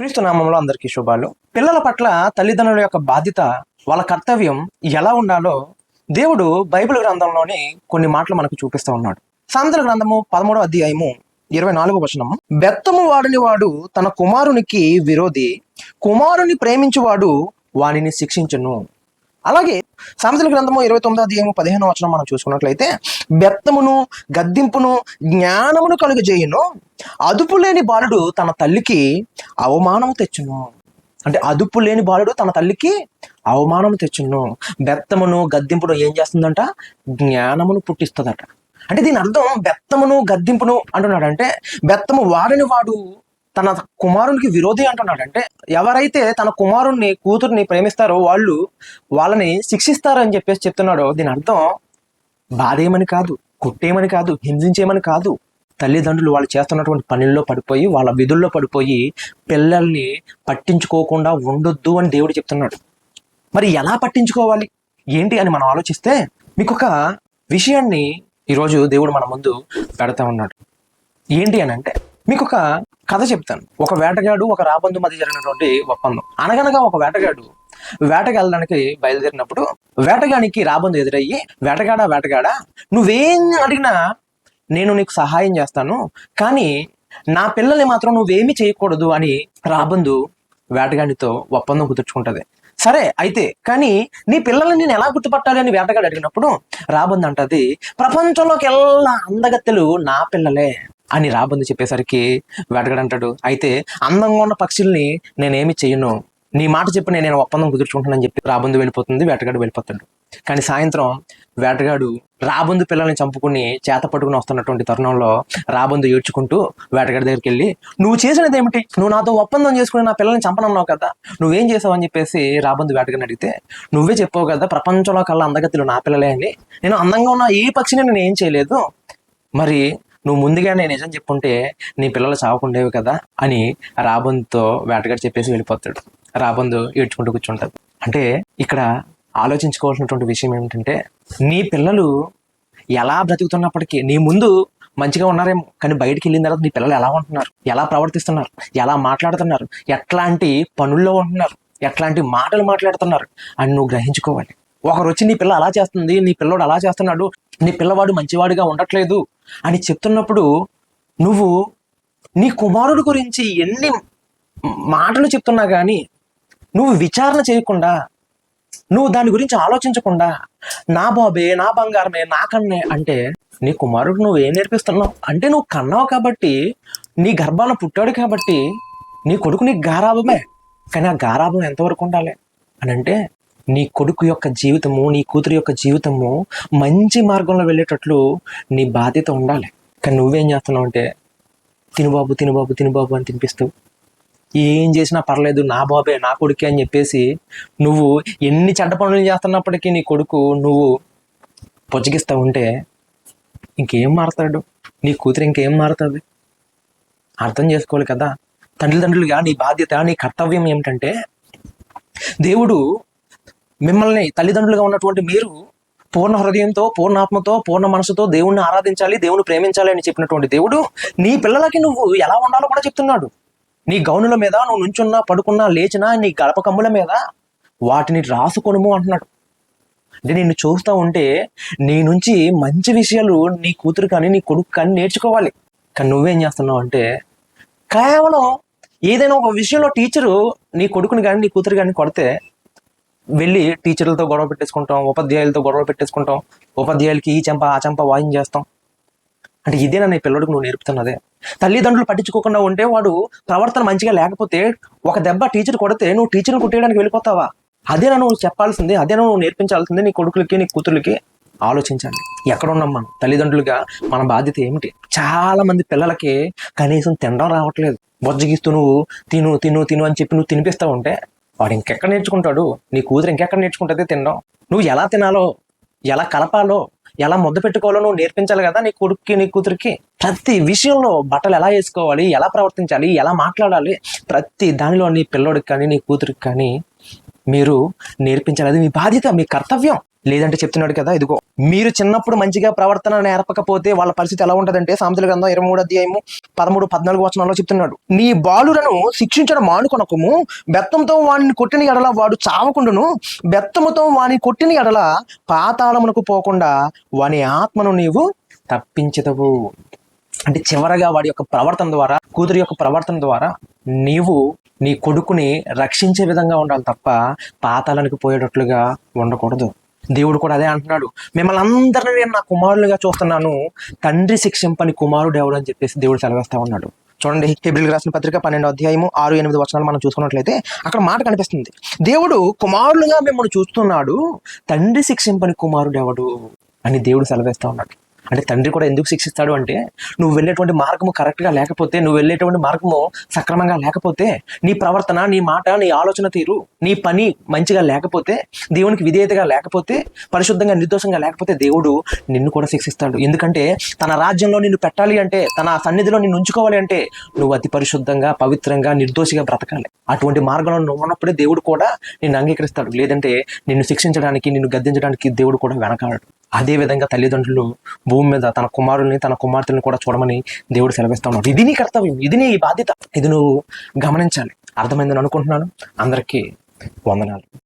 క్రీస్తు నామంలో అందరికీ శుభాలు. పిల్లల పట్ల తల్లిదండ్రుల యొక్క బాధ్యత వాళ్ళ కర్తవ్యం ఎలా ఉండాలో దేవుడు బైబిల్ గ్రంథంలోని కొన్ని మాటలు మనకు చూపిస్తూ ఉన్నాడు. సామెతల గ్రంథము పదమూడవ అధ్యాయము ఇరవై నాలుగు వచనము. బెత్తము వాడిని వాడు తన కుమారునికి విరోధి కుమారుని ప్రేమించువాడు వానిని శిక్షించను. అలాగే సామెతల గ్రంథము ఇరవై తొమ్మిదో అధ్యాయము పదిహేను వచనం మనం చూసుకున్నట్లయితే బెత్తమును గద్దింపును జ్ఞానమును కలుగజేయును. అదుపు లేని బాలుడు తన తల్లికి అవమానము తెచ్చును. అంటే అదుపు లేని బాలుడు తన తల్లికి అవమానము తెచ్చును. బెత్తమును గద్దింపును ఏం చేస్తుందంట? జ్ఞానమును పుట్టిస్తుందట. అంటే దీని అర్థం బెత్తమును గద్దింపును అంటున్నాడు అంటే బెత్తము వాడని వాడు తన కుమారునికి విరోధి అంటున్నాడు అంటే ఎవరైతే తన కుమారుణ్ణి కూతుర్ని ప్రేమిస్తారో వాళ్ళు వాళ్ళని శిక్షిస్తారని చెప్పేసి చెప్తున్నాడో దీని అర్థం బాధేయమని కాదు కుట్టేయమని కాదు హింసించేయమని కాదు. తల్లిదండ్రులు వాళ్ళు చేస్తున్నటువంటి పనుల్లో పడిపోయి వాళ్ళ విధుల్లో పడిపోయి పిల్లల్ని పట్టించుకోకుండా ఉండొద్దు అని దేవుడు చెప్తున్నాడు. మరి ఎలా పట్టించుకోవాలి? ఏంటి అని మనం ఆలోచిస్తే మీకు ఒక విషయాన్ని ఈరోజు దేవుడు మన ముందు పెడతా ఉన్నాడు. ఏంటి అని అంటే మీకు ఒక కథ చెప్తాను. ఒక వేటగాడు ఒక రాబందు మధ్య జరిగినటువంటి ఒప్పందం అనగనగా ఒక వేటగాడు వేటకి వెళ్ళడానికి బయలుదేరినప్పుడు వేటగానికి రాబందు ఎదురయ్యి వేటగాడా వేటగాడా నువ్వేం అడిగినా నేను నీకు సహాయం చేస్తాను కానీ నా పిల్లల్ని మాత్రం నువ్వేమీ చేయకూడదు అని రాబందు వేటగాడితో ఒప్పందం కుదుర్చుకుంటది. సరే అయితే కానీ నీ పిల్లల్ని నేను ఎలా గుర్తుపట్టాలి? అని వేటగాడు అడిగినప్పుడు రాబందు అంటది ప్రపంచంలోకి ఎలా అందగత్తెలు నా పిల్లలే. అని రాబందు చెప్పేసరికి వేటగాడు అంటాడు అయితే అందంగా ఉన్న పక్షుల్ని నేనేమి చేయను నీ మాట చెప్పి నేను ఒప్పందం కుదుర్చుకుంటానని చెప్పి రాబందు వెళ్ళిపోతుంది వేటగాడు వెళ్ళిపోతాడు. కానీ సాయంత్రం వేటగాడు రాబందు పిల్లల్ని చంపుకుని చేత పట్టుకుని వస్తున్నటువంటి తరుణంలో రాబందు ఏడ్చుకుంటూ వేటగాడి దగ్గరికి వెళ్ళి నువ్వు చేసినది ఏమిటి? నువ్వు నాతో ఒప్పందం చేసుకుని నా పిల్లల్ని చంపనన్నావు కదా. నువ్వేం చేసావు? అని చెప్పేసి రాబందు వేటగాడిని అడిగితే నువ్వే చెప్పావు కదా ప్రపంచంలో కల్లా అందగతిలో నా పిల్లలే అని. నేను అందంగా ఉన్న ఏ పక్షిని నేను ఏం చేయలేదు. మరి నువ్వు ముందుగా నేను నిజం చెప్పుంటే నీ పిల్లలు చావకుండేవి కదా అని రాబందుతో వేటగాడు చెప్పేసి వెళ్ళిపోతాడు. రాబందు ఏడ్చుకుంటూ కూర్చుంటాడు. అంటే ఇక్కడ ఆలోచించుకోవాల్సినటువంటి విషయం ఏమిటంటే నీ పిల్లలు ఎలా బ్రతుకుతున్నప్పటికీ నీ ముందు మంచిగా ఉన్నారేమో కానీ బయటికి వెళ్ళిన తర్వాత నీ పిల్లలు ఎలా ఉంటున్నారు? ఎలా ప్రవర్తిస్తున్నారు? ఎలా మాట్లాడుతున్నారు? ఎట్లాంటి పనుల్లో ఉంటున్నారు? ఎట్లాంటి మాటలు మాట్లాడుతున్నారు? అని నువ్వు గ్రహించుకోవాలి. ఒకరు వచ్చి నీ పిల్ల అలా చేస్తుంది నీ పిల్లోడు అలా చేస్తున్నాడు నీ పిల్లవాడు మంచివాడిగా ఉండట్లేదు అని చెప్తున్నప్పుడు నువ్వు నీ కుమారుడు గురించి ఎన్ని మాటలు చెప్తున్నా కానీ నువ్వు విచారణ చేయకుండా నువ్వు దాని గురించి ఆలోచించకుండా నా బాబే నా బంగారమే నా కన్నే అంటే నీ కుమారుడు నువ్వు ఏం నేర్పిస్తున్నావు? అంటే నువ్వు కన్నావు కాబట్టి నీ గర్భాన పుట్టాడు కాబట్టి నీ కొడుకు నీకు గారాభమే. కానీ ఆ గారాభం ఎంతవరకు ఉండాలి? అని అంటే నీ కొడుకు యొక్క జీవితము నీ కూతురు యొక్క జీవితము మంచి మార్గంలో వెళ్ళేటట్లు నీ బాధ్యత ఉండాలి. కానీ నువ్వేం చేస్తున్నావు అంటే తినుబాబు తినుబాబు తినుబాబు అని తినిపిస్తూ ఏం చేసినా పర్లేదు నా బాబే నా కొడుకే అని చెప్పేసి నువ్వు ఎన్ని చెడ్డ పనులు చేస్తున్నప్పటికీ నీ కొడుకు నువ్వు పొచ్చగిస్తూ ఉంటే ఇంకేం మారతాడు? నీ కూతురు ఇంకేం మారుతుంది? అర్థం చేసుకోవాలి కదా? తండ్రి తండ్రులుగా నీ బాధ్యత నీ కర్తవ్యం ఏమిటంటే దేవుడు మిమ్మల్ని తల్లిదండ్రులుగా ఉన్నటువంటి మీరు పూర్ణ హృదయంతో పూర్ణాత్మతో పూర్ణ మనసుతో దేవుణ్ణి ఆరాధించాలి దేవుని ప్రేమించాలి అని చెప్పినటువంటి దేవుడు నీ పిల్లలకి నువ్వు ఎలా ఉండాలో కూడా చెప్తున్నాడు. నీ గౌనుల మీద నువ్వు నుంచున్నా పడుకున్నా లేచినా నీ గడప కమ్ముల మీద వాటిని రాసుకొనుము అంటున్నాడు. అంటే నిన్ను చూస్తూ ఉంటే నీ నుంచి మంచి విషయాలు నీ కూతురు కానీ నీ కొడుకు కానీ నేర్చుకోవాలి. కానీ నువ్వేం చేస్తున్నావు అంటే కేవలం ఏదైనా ఒక విషయంలో టీచరు నీ కొడుకుని కానీ నీ కూతురు కానీ కొడితే వెళ్ళి టీచర్లతో గొడవ పెట్టేసుకుంటాం ఉపాధ్యాయులతో గొడవ పెట్టేసుకుంటాం ఉపాధ్యాయులకి ఈ చెంప ఆ చెంప వాయించేస్తాం అంటే ఇదేనా నీ పిల్లడికి నువ్వు నేర్పుతున్నదే. తల్లిదండ్రులు పట్టించుకోకుండా ఉంటే వాడు ప్రవర్తన మంచిగా లేకపోతే ఒక దెబ్బ టీచర్ కొడితే నువ్వు టీచర్ని కుట్టేయడానికి వెళ్ళిపోతావా? అదేనా నువ్వు చెప్పాల్సింది అదేనా నువ్వు నేర్పించాల్సింది నీ కొడుకులకి నీ కూతుర్లకి. ఆలోచించండి ఎక్కడ ఉన్నాం మనం? తల్లిదండ్రులుగా మన బాధ్యత ఏమిటి? చాలా మంది పిల్లలకి కనీసం తినడం రావట్లేదు. బొజ్జగిస్తూ నువ్వు తిను తిను తిను అని చెప్పి నువ్వు తినిపిస్తా ఉంటే వాడు ఇంకెక్కడ నేర్చుకుంటాడు? నీ కూతురు ఇంకెక్కడ నేర్చుకుంటుంది? తినడం. నువ్వు ఎలా తినాలో ఎలా కలపాలో ఎలా ముద్ద పెట్టుకోవాలో నువ్వు నేర్పించాలి కదా నీ కొడుక్కి నీ కూతురికి. ప్రతి విషయంలో బట్టలు ఎలా వేసుకోవాలి ఎలా ప్రవర్తించాలి ఎలా మాట్లాడాలి ప్రతి దానిలో నీ పిల్లోడికి కానీ నీ కూతురికి కానీ మీరు నేర్పించాలి. అది మీ బాధ్యత మీ కర్తవ్యం. లేదంటే చెప్తున్నాడు కదా ఇదిగో మీరు చిన్నప్పుడు మంచిగా ప్రవర్తన నేర్పకపోతే వాళ్ళ పరిస్థితి ఎలా ఉంటుందంటే సామెతల గ్రంథం ఇరవై మూడు అధ్యాయము పదమూడు పద్నాలుగు వచనాల్లో చెప్తున్నాడు. నీ బాలులను శిక్షించడం మానుకొనకము బెత్తంతో వాడిని కొట్టిన ఎడల వాడు చావకుండును బెత్తముతో వాని కొట్టిన ఎడల పాతాళమునకు పోకుండా వాని ఆత్మను నీవు తప్పించదవు. అంటే చివరగా వాడి యొక్క ప్రవర్తన ద్వారా కూతురి యొక్క ప్రవర్తన ద్వారా నీవు నీ కొడుకుని రక్షించే విధంగా ఉండాలి తప్ప పాతాళానికి పోయేటట్లుగా ఉండకూడదు. దేవుడు కూడా అదే అంటున్నాడు. మిమ్మల్ని అందరినీ నేను నా కుమారులుగా చూస్తున్నాను. తండ్రి శిక్షింపని కుమారుడు ఎవడు అని చెప్పేసి దేవుడు సెలవేస్తా ఉన్నాడు. చూడండి హిబ్రిల్ రాసిన పత్రిక పన్నెండు అధ్యాయము ఆరు ఎనిమిది వచనాలు మనం చూసుకున్నట్లయితే అక్కడ మాట కనిపిస్తుంది. దేవుడు కుమారులుగా మిమ్మల్ని చూస్తున్నాడు. తండ్రి శిక్షింపని కుమారుడు ఎవడు అని దేవుడు సెలవేస్తా ఉన్నాడు. అంటే తండ్రి కూడా ఎందుకు శిక్షిస్తాడు అంటే నువ్వు వెళ్ళేటువంటి మార్గము కరెక్ట్గా లేకపోతే నువ్వు వెళ్ళేటువంటి మార్గము సక్రమంగా లేకపోతే నీ ప్రవర్తన నీ మాట నీ ఆలోచన తీరు నీ పని మంచిగా లేకపోతే దేవునికి విధేయతగా లేకపోతే పరిశుద్ధంగా నిర్దోషంగా లేకపోతే దేవుడు నిన్ను కూడా శిక్షిస్తాడు. ఎందుకంటే తన రాజ్యంలో నిన్ను పెట్టాలి అంటే తన సన్నిధిలో నిన్ను ఉంచుకోవాలి అంటే నువ్వు అతి పరిశుద్ధంగా పవిత్రంగా నిర్దోషిగా బ్రతకాలి. అటువంటి మార్గంలో నువ్వు ఉన్నప్పుడే దేవుడు కూడా నిన్ను అంగీకరిస్తాడు. లేదంటే నిన్ను శిక్షించడానికి నిన్ను గద్దించడానికి దేవుడు కూడా వెనకాడు అదేవిధంగా తల్లిదండ్రులు భూమి మీద తన కుమారుల్ని తన కుమార్తెలను కూడా చూడమని దేవుడు సెలవిస్తా ఉన్నాడు. ఇది నీ కర్తవ్యం ఇది నీ బాధ్యత. ఇది నువ్వు గమనించాలి. అర్థమైందని అనుకుంటున్నాను. అందరికీ వందనాలు.